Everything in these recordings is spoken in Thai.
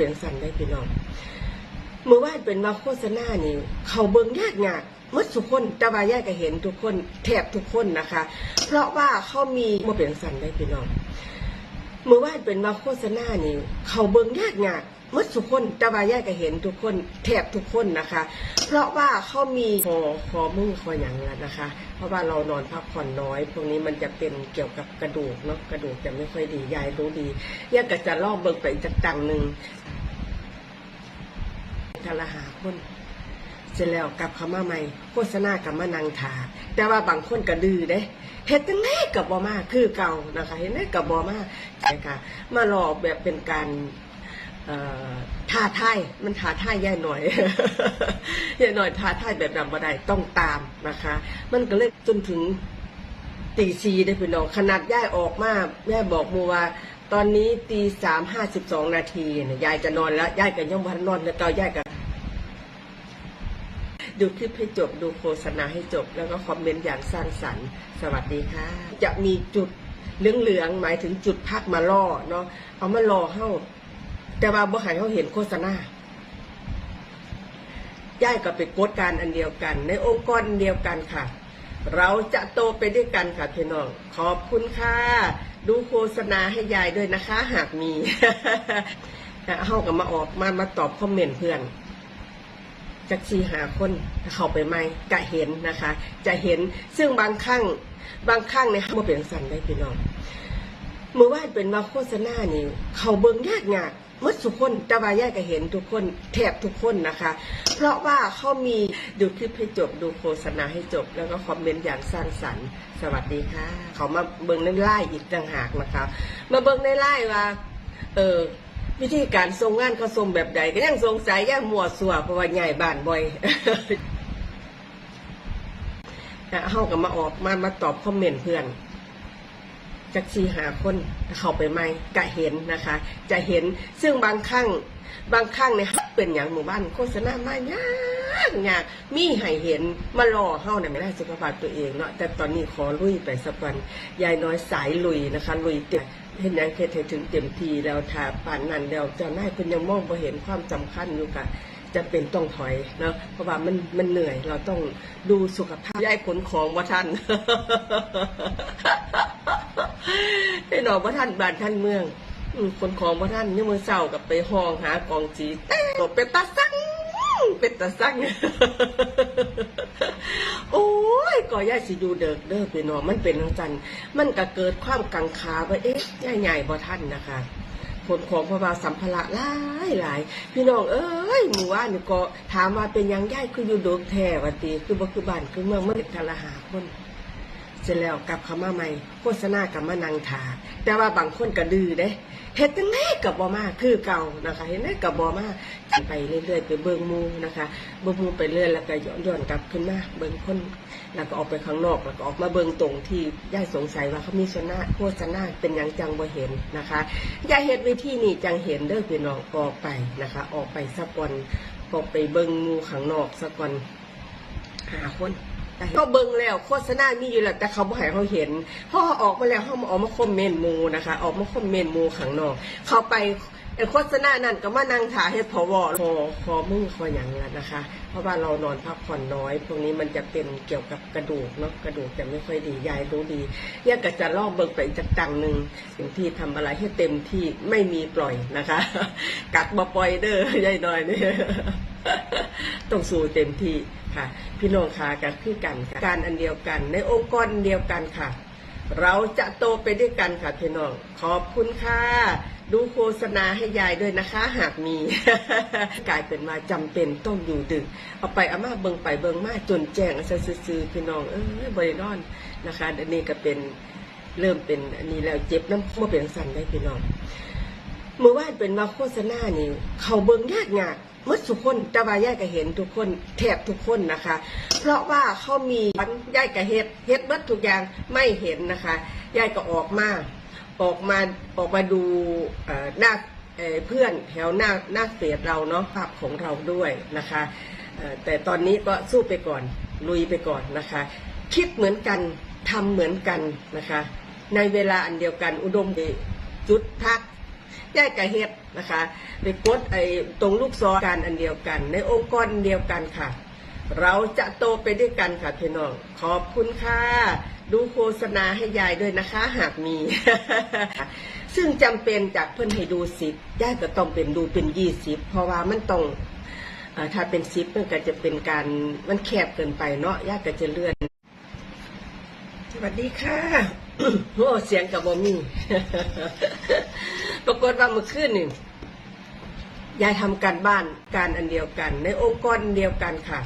เป็นสันได้พี่น้องเมื่อวานเป็นมาโฆษณานี่ เขาเบิ่งยากยากมดทุกคนตะวาย่ายก็เห็นทุกคนแทบทุกคนนะคะ เพราะว่าเขามีมาเป็นสันได้พี่น้องเมื่อวานเป็นมาโฆษณานี่ เขาเบิ่งยากยาก มดทุกคนแต่ว่าย่ายก็เห็นทุกคนแทบทุกคนนะคะ เพราะว่าเขามีคอคอมึงคออย่างแล้วนะคะ เพราะว่าเรานอนพักผ่อนน้อย พวกนี้มันจะเป็นเกี่ยวกับกระดูกเนาะกระดูกจะไม่ค่อยดียายรู้ดียายก็จะลองเบิ่งไปจากตังหนึ่งทาละหาคนเสร็จแล้วกลับเข้ามาใหม่โฆษณากับมานางถาแต่ว่าบางคนก็ดื้อเด้เฮ็ดจังไดกับบอมาคือเก่านะคะเห็นไหมกับบอมาใช่ค่ะมารอแบบเป็นการ ท่าท่ายมันท่าท่ายย่หน่อยย่หน่อยท่าท่ายแบบดำบัไดต้องตามนะคะ มันก็เลยจนถึงตีซีได้พี่น้องขนาดย่ายออกมาแม่บอกมูว่า ตอนนี้ตีสามห้าสิบสองนาทีเนี่ยยายจะนอนแล้วยายก็ยังวันนอนแล้วก็ยายก็ดูคลิปให้จบดูโฆษณาให้จบ แล้วก็คอมเมนต์อย่างสร้างสรรค์ สวัสดีค่ะ จะมีจุดเหลืองๆหมายถึงจุดพักมาล่อเนาะเอามาล่อเข้า แต่ว่าบ่ใหายเขาเห็นโฆษณาย่ายก็ไปกดการอันเดียวกัน ในองค์กรอันเดียวกันค่ะ เราจะโตไปด้วยกันค่ะพี่น้อง ขอบคุณค่ะ ดูโฆษณาให้ยายด้วยนะคะ หากมีเฮากับมาออกมามาตอบคอมเมนต์เพื่อนจักซีหาคนเข้าไปไหมกะเห็นนะคะ จะเห็นซึ่งบางครั้งบางครั้งเนี่ยบ่เป็นสันได้พี่น้องเมื่อว่าเป็นมาโฆษณานี่ เขาเบิ่งยากยาก มืดทุกคนแต่ว่าย่ายก็เห็นทุกคนแทบทุกคนนะคะ เพราะว่าเขามีดูคลิปให้จบดูโฆษณาให้จบ แล้วก็คอมเมนต์อย่างสร้างสรรค์ สวัสดีค่ะ เขามาเบิ่งในไล่อีกต่างหากนะคะ มาเบิ่งในไล่ว่า เออวิธีการทรงงานเขาทรงแบบใดก็ยังสงสัยย่ามัวสัวเพราะว่าใหญ่บ้านบ่อยเฮากับมาออกมามาตอบคอมเมนต์เพื่อน จักซีหาคนเข้าไปไหมกะเห็นนะคะ จะเห็นซึ่งบางครั้งบางครั้งเนี่ยเป็นอย่างหมู่บ้านโฆษณามายากยากมีให้เห็นมารอเฮาเนี่ยไม่ได้สุขภาพตัวเองเนาะแต่ตอนนี้ขอลุยไปสักวันยายน้อยสายลุยนะคะลุยเต็มเห็นยังเคให้ถึงเต็มทีแล้วถ้าป่านนั้นแล้วจะน่ายเพิ่นยังมองบ่เห็นความสำคัญอยู่กะจะเป็นต้องถอยเนาะเพราะว่ามันมันเหนื่อยเราต้องดูสุขภาพยายขนของว่าท่าน ให้หนอว่าท่านบานท่านเมืองอคนของว่าท่านนี่มือเศร้ากับไปห้องหากองจีเต้ตเป็นตาสั่งเป็นตาสั่งโอ้ยก่อย่าสิอยู่เดิกเด้อพี่น้องมันเป็นทังจันมันก็เกิดความกังขาว่าเอ๊ะย่าใหญ่บ่ท่านนะคะผลของพระบาสัมภาระหลายหลายพี่น้องเอ้ยหมู่ว่านี่ก็ถามว่าเป็นยังย่ายคืออยู่โดกแท้วันตีคือบ่คือบ้านคือเมืองเมื่อทะละหาคน เสร็จแล้วกลับเข้ามาใหม่โฆษณากับมานางถาแต่ว่าบางคนก็ดื้อเด้เฮ็ดจังไดกับบอมาคือเก่านะคะเห็นไหมกับบอมาไปเรื่อยๆไปเบิ่งมูนะคะเบิ่งมูไปเรื่อยแล้วก็ย้อนย้อนกลับขึ้นมาเบิ่งคนแล้วก็ออกไปข้างนอกแล้วก็ออกมาเบิ่งตรงที่ย่ายสงสัยว่าเขามีโฆษณาโฆษณาเป็นหยังจังบ่เห็นนะคะย่าเฮ็ดวิธีนี้จังเห็นเด้อพี่น้องออกไปนะคะ ออกไปสักวันออกไปเบิ่งมูข้างนอกสักวันหาคน เขาเบิ่งแล้วโฆษณามีอยู่แล้วแต่เขาบ่ให้เขาเห็นพอออกมาแล้วเขามาออกมาคอมเมนต์หมูนะคะ ออกมาคอมเมนต์หมูข้างนอกเขาไปไอ้โฆษณานั่นก็มานั่งถ่ายให้พอวอคอคอมึงคออย่างแล้วนะคะ เพราะว่าเรานอนพักผ่อนน้อย พวกนี้มันจะเป็นเกี่ยวกับกระดูกเนาะกระดูกจะไม่ค่อยดียายรู้ดียายก็จะลองเบิ่งไปอีกจากตังหนึ่งสิ่งที่ทำอะไรให้เต็มที่ไม่มีปล่อยนะคะ กัดมาปล่อยเด้อยายน้อยเนี่ย ต้องสู้เต็มที่ค่ะ พี่น้องค่ะกันคือกันค่ะการอันเดียวกัน ในองค์กรเดียวกันค่ะ เราจะโตไปด้วยกันค่ะพี่น้องขอบคุณค่ะดูโฆษณาให้ยายด้วยนะคะ หากมีกลายเป็นมาจำเป็นต้องอยู่ดึก เอาไปเอามาเบิงไปเบิงมาจนแจ้งซะซื่อพี่น้องเอ้ยบริโนอนนะคะอันนี้ก็เป็นเริ่มเป็นอันนี้แล้วเจ็บน้ำเมื่อเป็นสันได้พี่น้องเมื่อวานเป็นมาโฆษณานี่ เขาเบิงยากยาก มืดทุกคนแต่ว่าย่ายก็เห็นทุกคนแทบทุกคนนะคะ เพราะว่าเขามีวันย่ายก็เฮ็ดเฮ็ดเบิดทุกอย่างไม่เห็นนะคะย่ายก็ออกมาออกมาออกมาดูเอ่อหน้าเเพื่อนแถวหน้าหน้าเฟซเราเนาะภาพของเราด้วยนะคะแต่ตอนนี้ก็สู้ไปก่อนลุยไปก่อนนะคะ คิดเหมือนกันทำเหมือนกันนะคะ ในเวลาอันเดียวกันอุดมดีจุดพัก ยายกะเฮ็ดนะคะไปกดไอ้ตรงลูกศรกันอันเดียวกัน ในองค์กรเดียวกันค่ะ เราจะโตไปด้วยกันค่ะพี่น้องขอบคุณค่ะดูโฆษณาให้ยายด้วยนะคะ หากมี ซึ่งจำเป็นจากเพิ่อนให้ดูสิบยายก็ต้องเป็นดูเป็นยี่สิบเพราะว่ามันต้องอถ้าเป็นสิบมันก็จะเป็นการมันแคบเกินไปเนาะยายก็จะเลื่อน สวัสดีค่ะโอ้เสียงกับบอมี่ ปรากฏว่าเมื่อคืนนี่ยายทำการบ้านการอันเดียวกัน ในองค์กรเดียวกันค่ะ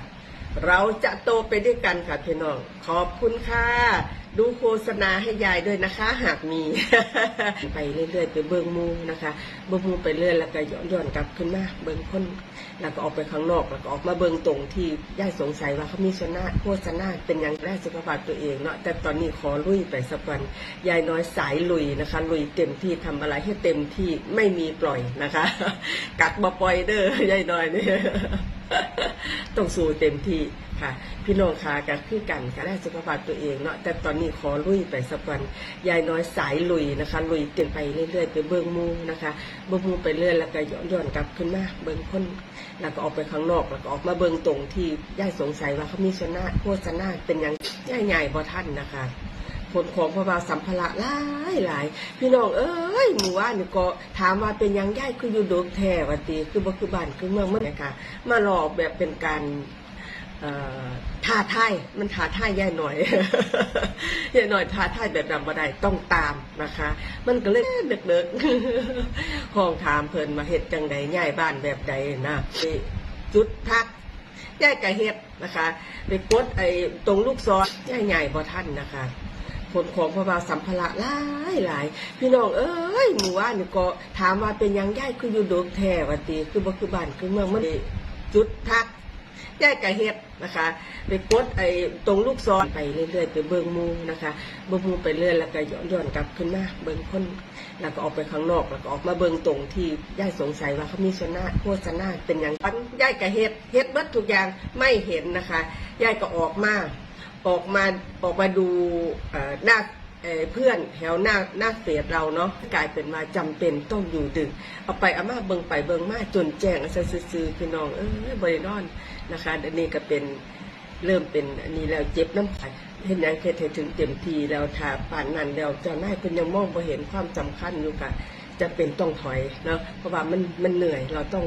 เราจะโตไปด้วยกันค่ะพี่น้อง ขอบคุณค่ะ ดูโฆษณาให้ยายด้วยนะคะ หากมี ไปเรื่อยๆไปเบิ้งมูนะคะ เบิ้งมูไปเรื่อยแล้วก็ย้อนย้อนกลับขึ้นมาเบิ้งคนแล้วก็ออกไปข้างนอกแล้วก็ออกมาเบิ้งตรงที่ยายสงสัยว่าเขามีชนะโฆษณาเป็นอย่างแรกสุขภาพตัวเองเนาะแต่ตอนนี้ขอลุยไปสักวันยายน้อยสายลุยนะคะ ลุยเต็มที่ทำอะไรให้เต็มที่ไม่มีปล่อยนะคะ กักบ่ปล่อยเด้อยายน้อยเนี่ย ต้องสู้เต็มที่ค่ะ พี่น้องค่ะก็คือกันก็ได้สุขภาพตัวเองเนาะแต่ตอนนี้ขอลุยไปสักวันยายน้อยสายลุยนะคะ ลุยเต็มไปเรื่อยๆ ไปเบิ้งมูนะคะเบิ้งมูไปเรื่อยแล้วก็ย้อนอนกลับขึ้นมาเบิ้งคนแล้วก็ออกไปข้างนอกแล้วก็ออกมาเบิ้งตรงที่ยายสงสัยว่าเขามีชนะโฆษณาเป็นอย่างยายใหญ่บ่ท่านนะคะ ผลของพระบาสัมภาระหลายหลายพี่น้องเอ้ยหมู่ว่านี่ก็ถามว่าเป็นยังย่คืออยู่โดกแท้วัตีคือบ่คือบ้านคือเมืองเมื่อไหร่ค่ะมาหลอกแบบเป็นการเอ่อท้าทายมันท้าทายย่ายหน่อยย่ายหน่อยท้าทายแบบดำบ่ได้ต้องตามนะคะ มันก็เลยเด็กๆห้องถามเพิ่นมาเฮ็ดจังใดย้ายบ้านแบบใดนะไปจุดพักย่ายกะเฮ็ดนะคะ ไปกดไอ้ตรงลูกศรย่ายใหญ่บ่ทันนะคะ ผลของพระบาสัมภาระหลายหลายพี่น้องเอ้ยหมู่ว่านี่ก็ถามว่าเป็นยังย่ายคืออยู่โดกแท้วันตีคือบ่คือบ้านคือเมืองมันจุดพักย่ายกะเฮ็ดนะคะไปกดไอ้ตรงลูกศรไปเรื่อยๆไปเบิ่งมูนะคะเบิ่งมูไปเรื่อยแล้วก็ย้อนย้อนกลับขึ้นมาเบิ่งคนแล้วก็ออกไปข้างนอกแล้วก็ออกมาเบิ่งตรงที่ย่ายสงสัยว่าเขามีชนะโฆษณาเป็นอย่างปันย่ายกะเฮ็ดเฮ็ดเบิดทุกอย่างไม่เห็นนะคะย่ายก็ออกมา ออกมาออกมาดูหน้าเเพื่อนแถวหน้าหน้าเสียเราเนาะกลายเป็นว่าจำเป็นต้องอยู่ดึก เอาไปอาม่าเบิงไปเบิงมาจนแจ้งซะซื่อๆพี่น้องเอ้ยบรินอนนะคะอันนี้ก็เป็นเริ่มเป็นอันนี้แล้วเจ็บน้ำไข่เห็นอย่างเฮ็ดให้ถึงเต็มทีแล้วถ้าป่านนั้นแล้วเจ้านายเพิ่นยังมองบ่เห็นความสำคัญอยู่ค่ะ จะเป็นต้องถอยเนาะเพราะว่ามันมันเหนื่อยเราต้อง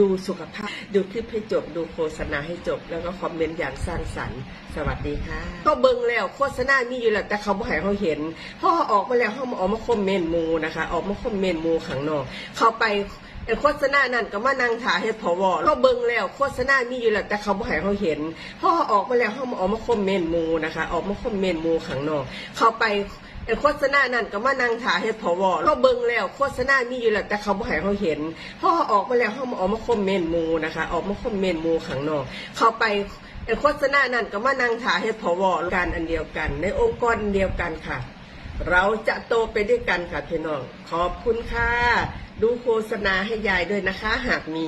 ดูสุขภาพ ดูคลิปให้จบ ดูโฆษณาให้จบ แล้วก็คอมเมนต์อย่างสร้างสรรค์ สวัสดีค่ะก็เบิ่งแล้วโฆษณามีอยู่แล้วแต่เขาบ่ให้เขาเห็นพอออกมาแล้วเขามาออกมาคอมเมนต์มูนะคะ ออกมาคอมเมนต์มูข้างนอกเขาไปไอ้โฆษณานั่นก็มานั่งถ่ายให้พอวก็เบิ่งแล้วโฆษณามีอยู่แล้วแต่เขาบ่ให้เขาเห็นพอออกมาแล้วเขามาออกมาคอมเมนต์มูนะคะ ออกมาคอมเมนต์มูข้างนอกเขาไป ไอ้โฆษณานั่นก็มานั่งถ่ายให้พอวก็เบิ่งแล้วโฆษณามีอยู่แล้วแต่เขาบ่ให้เขาเห็นพอออกมาแล้วเขามาออกมาคอมเมนต์หมูนะคะ ออกมาคอมเมนต์หมูข้างนอกเข้าไปไอ้โฆษณานั่นก็มานั่งถ่ายให้พอวกันอันเดียวกัน ในองค์กรเดียวกันค่ะ เราจะโตไปด้วยกันค่ะพี่น้องขอบคุณค่ะดูโฆษณาให้ยายด้วยนะคะ หากมี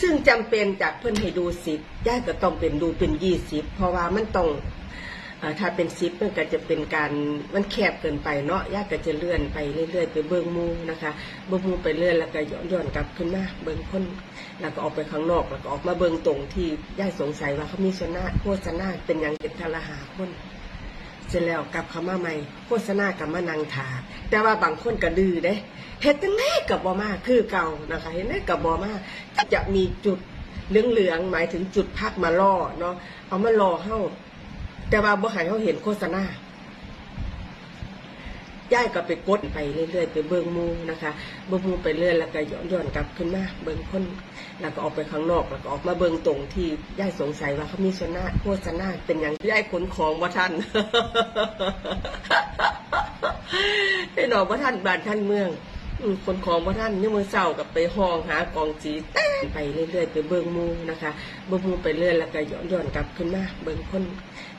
ซึ่งจำเป็นจากเพิ่นให้ดูสิบยายก็ต้องเป็นดูเป็นยี่สิบเพราะว่ามันต้อง ถ้าเป็นซิปมันก็จะเป็นการมันแคบเกินไปเนาะยากก็จะเลื่อนไปเรื่อยๆ ไปเบิ้งมูนะคะเบิ้งมูไปเรื่อยแล้วก็ย้อนย้อนกลับขึ้นมาเบิ้งคนแล้วก็ออกไปข้างนอกแล้วก็ออกมาเบิ้งตรงที่ย่ายสงสัยว่าเขามีชนะโฆษณาเป็นอย่างเป็นทะละหาคนเสร็จแล้วกลับเข้ามาใหม่โฆษณากับมานังถาแต่ว่าบางคนก็ดื้อเด้เฮ็ดจังไดกับบอมาคือเก่านะคะเห็นไหมกับบอมาจะมีจุดเหลืองๆหมายถึงจุดพักมาล่อเนาะเอามาล่อเฮา แต่ว่าบ่ให้เขาเห็นโฆษณาย่ายก็ไปกดไปเรื่อยๆไปเบิ่งมูนะคะเบิ่งมูไปเรื่อยแล้วก็ย้อนย้อนกลับขึ้นมาเบิ่งคนแล้วก็ออกไปข้างนอกแล้วก็ออกมาเบิ่งตรงที่ย่ายสงสัยว่าเขามีชนะโฆษณาเป็นอย่างย่ายขนของว่าท่านไอ้หนอว่าท่านบ้านท่านเมือง คนของว่าท่านเนี่ยมือเศร้ากับไปห้องหากองจีเต้ไปเรื่อยๆไปเบิ่งมูนะคะ เบิ่งมูไปเรื่อยแล้วก็ย้อนย้อนกลับขึ้นมาเบิ่งคน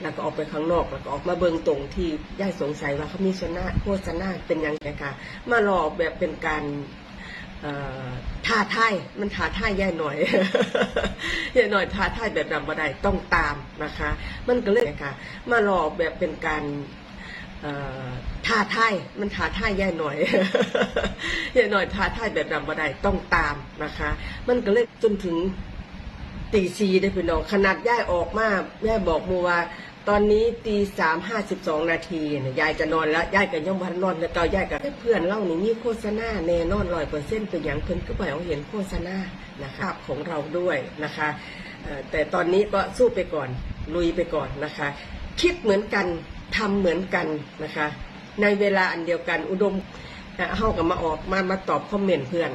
แล้วก็ออกไปข้างนอกแล้วก็ออกมาเบิ่งตรงที่ย่าสงสัยว่าเขามีชนะโฆษณาเป็นย่างไรค่ะมาหลอกแบบเป็นการเอ่อท้าทายมันท้าทายย่ายหน่อยย่ายหน่อยท้าทายแบบดำบ่ได้ต้องตามนะคะ มันก็เลยค่ะ มาหลอกแบบเป็นการเอ่อ ท้าทายมันท้าทายย่ายหน่อยย่ายหน่อยท้าทายแบบดำบ่ได้ต้องตามนะคะ มันก็เลยจนถึงตีซีได้พี่น้องขนาดย่ายออกมาแม่บอกมูว่า ตอนนี้ตีสามห้าสิบสองนาทีเนี่ยยายจะนอนแล้วยายก็ยังวันนอนแล้วก็ยายกับเพื่อนเล่านี่มีโฆษณาแน่นอนร้อยเปอร์เซ็นต์เป็นอย่างเพิ่นก็ไปเอาเห็นโฆษณานะคะของเราด้วยนะคะแต่ตอนนี้ก็สู้ไปก่อนลุยไปก่อนนะคะ คิดเหมือนกันทำเหมือนกันนะคะ ในเวลาอันเดียวกัน อุดมเอ่อเฮากับมาออกมามาตอบคอมเมนต์เพื่อน